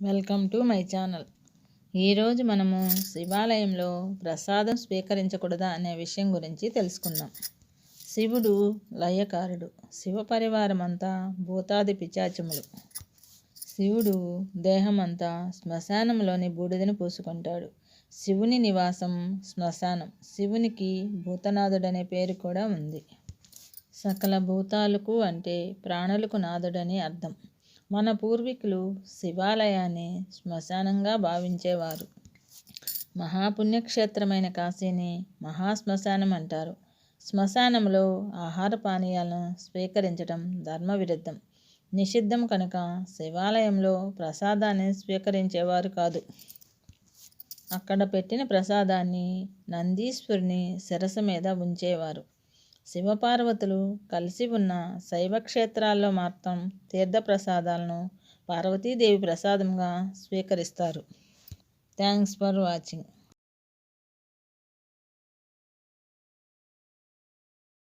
Welcome to my channel. ఈరోజు మనము శివాలయంలో ప్రసాదం స్వీకరించకూడదా అనే విషయం గురించి తెలుసుకుందాం. శివుడు లయకారుడు శివ పరివారం అంతా భూతాది పిచాచములు శివుడు దేహమంతా శ్మశానంలోని బూడిదని పూసుకుంటాడు. శివుని నివాసం శ్మశానం. శివునికి భూతనాథుడనే పేరు కూడా ఉంది. సకల భూతాలకు అంటే ప్రాణులకు నాథుడని అర్థం. మన పూర్వీకులు శివాలయాన్ని శ్మశానంగా భావించేవారు. మహాపుణ్యక్షేత్రమైన కాశీని మహాశ్మశానం అంటారు. శ్మశానంలో ఆహార పానీయాలను స్వీకరించడం ధర్మ విరుద్ధం. నిషిద్ధం కనుక శివాలయంలో ప్రసాదాన్ని స్వీకరించేవారు కాదు. అక్కడ పెట్టిన ప్రసాదాన్ని నందీశ్వరుని శిరస మీద ఉంచేవారు. శివపార్వతులు కలిసి ఉన్న శైవ క్షేత్రాల్లో మాత్రం తీర్థప్రసాదాలను పార్వతీదేవి ప్రసాదంగా స్వీకరిస్తారు. Thanks for watching.